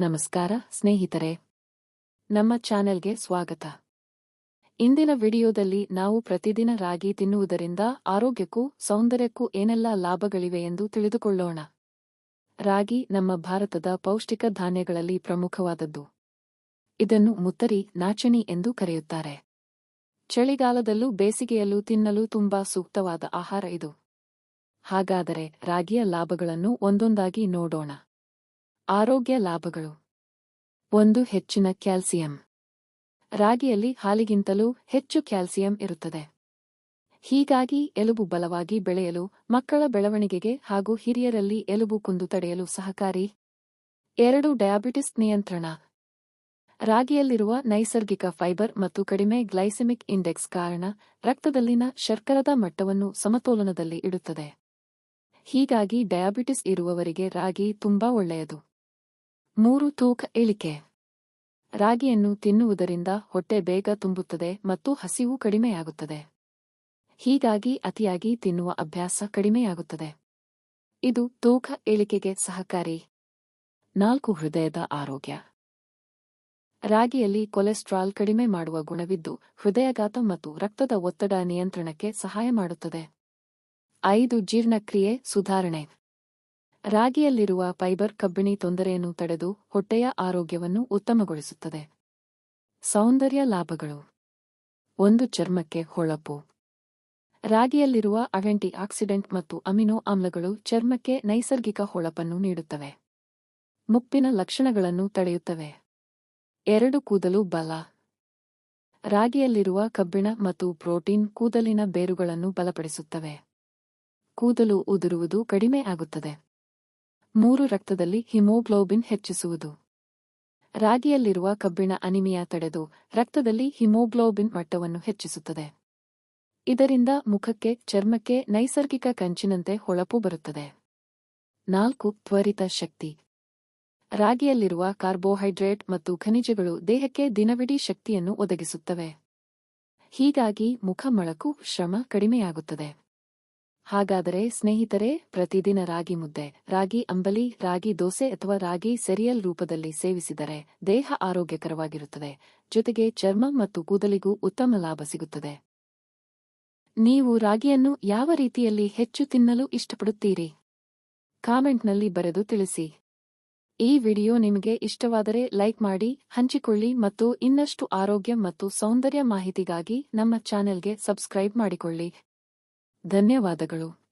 ನಮಸ್ಕಾರ, ಸ್ನೇಹಿತರೆ. ನಮ್ಮ ಚಾನೆಲ್ಗೆ ಸ್ವಾಗತ. ಇಂದಿನ ವಿಡಿಯೋದಲ್ಲಿ ನಾವು ಪ್ರತಿದಿನ ರಾಗಿ ತಿನ್ನುವುದರಿಂದ ಆರೋಗ್ಯಕ್ಕೂ ಸೌಂದರ್ಯಕ್ಕೂ ಏನೆಲ್ಲ ಲಾಭಗಳಿವೆ ಎಂದು ತಿಳಿದುಕೊಳ್ಳೋಣ. ರಾಗಿ ನಮ್ಮ ಭಾರತದ ಪೌಷ್ಟಿಕ ಧಾನ್ಯಗಳಲ್ಲಿ ಪ್ರಮುಖವಾದದ್ದು. ಇದನ್ನು ಮುತ್ತರಿ, ನಾಚಣಿ ಎಂದು ಕರೆಯುತ್ತಾರೆ. ಚಳಿಗಾಲದಲ್ಲೂ ಬೇಸಿಗೆಯಲ್ಲೂ ತಿನ್ನಲು ತುಂಬಾ ಸೂಕ್ತವಾದ ಆಹಾರ ಇದು. ಹಾಗಾದರೆ ರಾಗಿಯ ಲಾಭಗಳನ್ನು ಒಂದೊಂದಾಗಿ ನೋಡೋಣ. ಆರೋಗ್ಯ ಲಾಭಗಳು. ಒಂದು ಹೆಚ್ಚಿನ ಕ್ಯಾಲ್ಸಿಯಂ. ರಾಗಿಯಲ್ಲಿ ಹಾಲಿಗಿಂತಲೂ ಹೆಚ್ಚು ಕ್ಯಾಲ್ಸಿಯಂ ಇರುತ್ತದೆ. ಹೀಗಾಗಿ ಎಲುಬು ಬಲವಾಗಿ ಬೆಳೆಯಲು, ಮಕ್ಕಳ ಬೆಳವಣಿಗೆಗೆ ಹಾಗೂ ಹಿರಿಯರಲ್ಲಿ ಎಲುಬು ಕುಂದು ತಡೆಯಲು ಸಹಕಾರಿ. ಎರಡು ಡಯಾಬಿಟಿಸ್ ನಿಯಂತ್ರಣ. ರಾಗಿಯಲ್ಲಿರುವ ನೈಸರ್ಗಿಕ ಫೈಬರ್ ಮತ್ತು ಕಡಿಮೆ ಗ್ಲೈಸೆಮಿಕ್ ಇಂಡೆಕ್ಸ್ ಕಾರಣ ರಕ್ತದಲ್ಲಿನ ಶರ್ಕರದ ಮಟ್ಟವನ್ನು ಸಮತೋಲನದಲ್ಲಿ ಇಡುತ್ತದೆ. ಹೀಗಾಗಿ ಡಯಾಬಿಟಿಸ್ ಇರುವವರಿಗೆ ರಾಗಿ ತುಂಬಾ ಒಳ್ಳೆಯದು. ಮೂರು ತೂಕ ಇಳಿಕೆ. ರಾಗಿಯನ್ನು ತಿನ್ನುವುದರಿಂದ ಹೊಟ್ಟೆ ಬೇಗ ತುಂಬುತ್ತದೆ ಮತ್ತು ಹಸಿವು ಕಡಿಮೆಯಾಗುತ್ತದೆ. ಹೀಗಾಗಿ ಅತಿಯಾಗಿ ತಿನ್ನುವ ಅಭ್ಯಾಸ ಕಡಿಮೆಯಾಗುತ್ತದೆ. ಇದು ತೂಕ ಇಳಿಕೆಗೆ ಸಹಕಾರಿ. ನಾಲ್ಕು, ಹೃದಯದ ಆರೋಗ್ಯ. ರಾಗಿಯಲ್ಲಿ ಕೊಲೆಸ್ಟ್ರಾಲ್ ಕಡಿಮೆ ಮಾಡುವ ಗುಣವಿದ್ದು, ಹೃದಯಘಾತ ಮತ್ತು ರಕ್ತದ ಒತ್ತಡ ನಿಯಂತ್ರಣಕ್ಕೆ ಸಹಾಯ ಮಾಡುತ್ತದೆ. ಐದು, ಜೀರ್ಣಕ್ರಿಯೆ ಸುಧಾರಣೆ. ರಾಗಿಯಲ್ಲಿರುವ ಫೈಬರ್ ಕಬ್ಬಿಣಿ ತೊಂದರೆಯನ್ನು ತಡೆದು ಹೊಟ್ಟೆಯ ಆರೋಗ್ಯವನ್ನು ಉತ್ತಮಗೊಳಿಸುತ್ತದೆ. ಸೌಂದರ್ಯ ಲಾಭಗಳು. ಒಂದು ಚರ್ಮಕ್ಕೆ ಹೊಳಪು. ರಾಗಿಯಲ್ಲಿರುವ ಅವೆಂಟಿ ಆಕ್ಸಿಡೆಂಟ್ ಮತ್ತು ಅಮಿನೋ ಆಮ್ಲಗಳು ಚರ್ಮಕ್ಕೆ ನೈಸರ್ಗಿಕ ಹೊಳಪನ್ನು ನೀಡುತ್ತವೆ. ಮುಪ್ಪಿನ ಲಕ್ಷಣಗಳನ್ನು ತಡೆಯುತ್ತವೆ. ಎರಡು ಕೂದಲು ಬಲ. ರಾಗಿಯಲ್ಲಿರುವ ಕಬ್ಬಿಣ ಮತ್ತು ಪ್ರೋಟೀನ್ ಕೂದಲಿನ ಬೇರುಗಳನ್ನು ಬಲಪಡಿಸುತ್ತವೆ. ಕೂದಲು ಉದುರುವುದು ಕಡಿಮೆ ಆಗುತ್ತದೆ. ಮೂರು ರಕ್ತದಲ್ಲಿ ಹಿಮೋಗ್ಲೋಬಿನ್ ಹೆಚ್ಚಿಸುವುದು. ರಾಗಿಯಲ್ಲಿರುವ ಕಬ್ಬಿಣ ಅನಿಮಿಯಾ ತಡೆದು ರಕ್ತದಲ್ಲಿ ಹಿಮೋಗ್ಲೋಬಿನ್ ಮಟ್ಟವನ್ನು ಹೆಚ್ಚಿಸುತ್ತದೆ. ಇದರಿಂದ ಮುಖಕ್ಕೆ, ಚರ್ಮಕ್ಕೆ, ನೈಸರ್ಗಿಕ ಕಂಚಿನಂತೆ ಹೊಳಪು ಬರುತ್ತದೆ. ನಾಲ್ಕು, ತ್ವರಿತ ಶಕ್ತಿ. ರಾಗಿಯಲ್ಲಿರುವ ಕಾರ್ಬೋಹೈಡ್ರೇಟ್ ಮತ್ತು ಖನಿಜಗಳು ದೇಹಕ್ಕೆ ದಿನವಿಡೀ ಶಕ್ತಿಯನ್ನು ಒದಗಿಸುತ್ತವೆ. ಹೀಗಾಗಿ ಮುಖ ಮೊಳಕು ಶ್ರಮ ಕಡಿಮೆಯಾಗುತ್ತದೆ. ಹಾಗಾದರೆ ಸ್ನೇಹಿತರೆ, ಪ್ರತಿದಿನ ರಾಗಿ ಮುದ್ದೆ, ರಾಗಿ ಅಂಬಲಿ, ರಾಗಿ ದೋಸೆ ಅಥವಾ ರಾಗಿ ಸೆರಿಯಲ್ ರೂಪದಲ್ಲಿ ಸೇವಿಸಿದರೆ ದೇಹ ಆರೋಗ್ಯಕರವಾಗಿರುತ್ತದೆ. ಜೊತೆಗೆ ಚರ್ಮ ಮತ್ತು ಕೂದಲಿಗೂ ಉತ್ತಮ ಲಾಭ ಸಿಗುತ್ತದೆ. ನೀವು ರಾಗಿಯನ್ನು ಯಾವ ರೀತಿಯಲ್ಲಿ ಹೆಚ್ಚು ತಿನ್ನಲು ಇಷ್ಟಪಡುತ್ತೀರಿ? ಕಾಮೆಂಟ್ನಲ್ಲಿ ಬರೆದು ತಿಳಿಸಿ. ಈ ವಿಡಿಯೋ ನಿಮಗೆ ಇಷ್ಟವಾದರೆ ಲೈಕ್ ಮಾಡಿ, ಹಂಚಿಕೊಳ್ಳಿ ಮತ್ತು ಇನ್ನಷ್ಟು ಆರೋಗ್ಯ ಮತ್ತು ಸೌಂದರ್ಯ ಮಾಹಿತಿಗಾಗಿ ನಮ್ಮ ಚಾನೆಲ್ಗೆ ಸಬ್ಸ್ಕ್ರೈಬ್ ಮಾಡಿಕೊಳ್ಳಿ. ಧನ್ಯವಾದಗಳು.